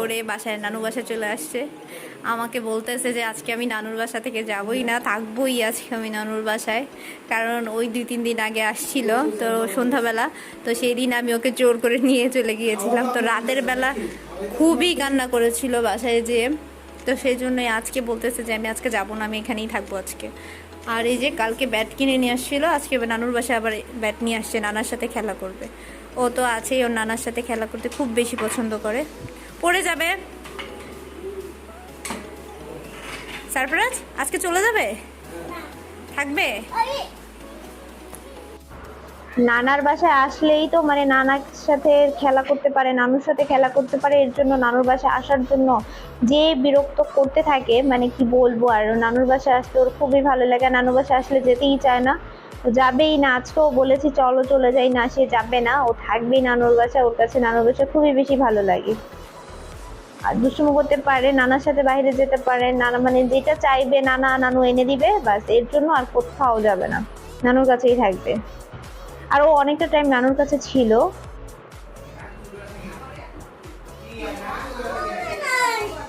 করে বাসায় নানুর বাসায় চলে আসছে। আমাকে বলতেছে যে, আজকে আমি নানুর বাসা থেকে যাবই না, থাকবোই আজকে আমি নানুর বাসায়। কারণ ওই দুই, তিন দিন আগে আসছিল তো সন্ধ্যাবেলা। তো সেই দিন আমি ওকে জোর করে নিয়ে চলে গিয়েছিলাম। তো রাতের বেলা খুবই কান্না করেছিল বাসায় যেয়ে। তো সেই জন্যই আজকে বলতেছে যে, আমি আজকে যাব না, আমি এখানেই থাকব আজকে। আর এই যে কালকে ব্যাট কিনে নিয়ে আসছিল, আজকে নানুর বাসায় আবার ব্যাট নিয়ে আসছে, নানার সাথে খেলা করবে। ও তো আছেই, ওর নানার সাথে খেলা করতে খুব বেশি পছন্দ করে। পড়ে যাবে। সারপ্রাইজ? আজকে চলে যাবে? থাকবে? নানার বাসায় আসলেই তো মানে নানার সাথে খেলা করতে পারে, নানুর সাথে খেলা করতে পারে, এর জন্য নানুর বাসায় আসার জন্য যে বিরক্ত করতে থাকে মানে কি বলব আর, নানুর বাসায় আসতে ওর খুবই ভালো লাগে, নানুর বাসায় আসলে যেতেই চায় না। ও যাবেই না আজকেও বলেছি চলো চলে যাই, না, সে যাবে না, ও থাকবেই নানুর বাসায়, ওর কাছে নানুর বাসায় খুবই বেশি ভালো লাগে। দুষ্টুমি করতে পারে, নানার সাথে বাইরে যেতে পারে, নানা মানে যেটা চাইবে নানা নানু এনে দিবে, বাসের জন্য আর কোথাও যাবে না। নানুর কাছেই থাকবে। আর ও অনেকটা টাইম নানুর কাছে ছিল।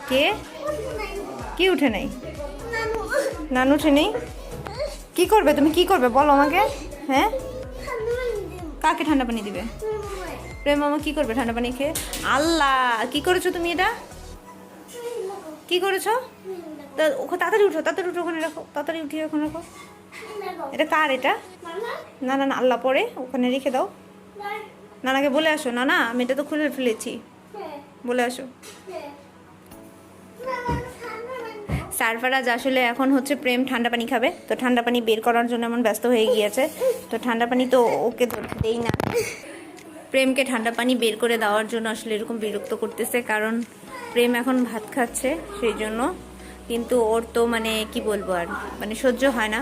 কে? কি উঠে নেই? নানু উঠে নেই? কি করবে? তুমি কি করবে? বলো আমাকে। হ্যাঁ? কাকে ঠান্ডা পানি দিবে? প্রেম মামা কি করবে ঠান্ডা পানি খেয়ে? আল্লাহ, কি করেছ তুমি এটা? কি করেছ? তাড়াতাড়ি উঠো তাড়াতাড়ি উঠো ওখানে রাখো, তাড়াতাড়ি উঠিয়ে ওখানে রাখো। এটা কার এটা? না না না, আল্লাহ পরে, ওখানে রেখে দাও। নানাকে বলে আসো না না আমি এটা তো খুলে ফেলেছি। বলে আসো। সারফারাজ আসলে এখন হচ্ছে প্রেম ঠান্ডা পানি খাবে। তো ঠান্ডা পানি বের করার জন্য এমন ব্যস্ত হয়ে গিয়েছে। তো ঠান্ডা পানি তো ওকে দেই না। প্রেমকে ঠান্ডা পানি বের করে দেওয়ার জন্য আসলে এরকম বিরক্ত করতেছে, কারণ প্রেম এখন ভাত খাচ্ছে সেই জন্য। কিন্তু ওর তো মানে কি বলব আর মানে সহ্য হয় না।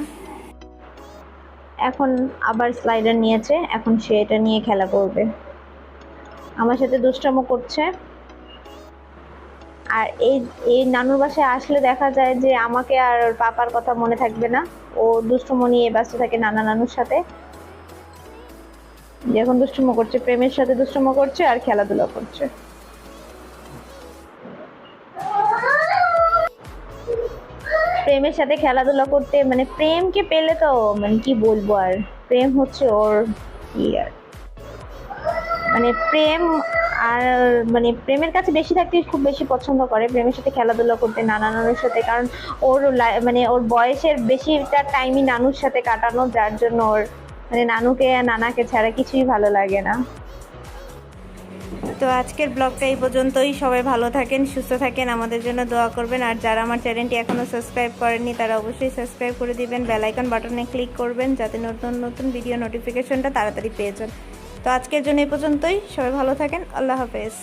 এখন আবার স্লাইডার নিয়েছে, এখন সে এটা নিয়ে খেলা করবে। আমার সাথে দুষ্টামো করছে। আর এই এই নানুর বাসায় আসলে দেখা যায় যে আমাকে আর পাপার কথা মনে থাকবে না। ও দুষ্টুমো নিয়ে ব্যস্ত থাকে নানা নানুর সাথে। এখন দুষ্টুমো করছে, প্রেমের সাথে দুষ্টুমো করছে আর খেলাধুলা করছে। প্রেমের সাথে খেলাধুলা করতে মানে প্রেমকে পেলে তো মানে কি বলব আর? প্রেম হচ্ছে ওর আর? মানে প্রেম আর মানে প্রেমের কাছে বেশি থাকতে খুব বেশি পছন্দ করে। প্রেমের সাথে খেলাধুলা করতে, নানা নানুর সাথে, কারণ ওর মানে ওর বয়সের বেশিটা টাইমই নানুর সাথে কাটানো, যার জন্য ওর মানে নানুকে আর নানাকে ছাড়া কিছুই ভালো লাগে না। তো আজকের ব্লগটা এই পর্যন্তই। সবাই ভালো থাকেন, সুস্থ থাকেন, আমাদের জন্য দোয়া করবেন। আর যারা আমার চ্যানেলটি এখনও সাবস্ক্রাইব করেননি, তারা অবশ্যই সাবস্ক্রাইব করে দিবেন। বেল আইকন বাটনে ক্লিক করবেন, যাতে নতুন নতুন ভিডিও নোটিফিকেশনটা তাড়াতাড়ি পেয়ে যান। তো আজকের জন্য এই পর্যন্তই। সবাই ভালো থাকেন। আল্লাহ হাফেজ।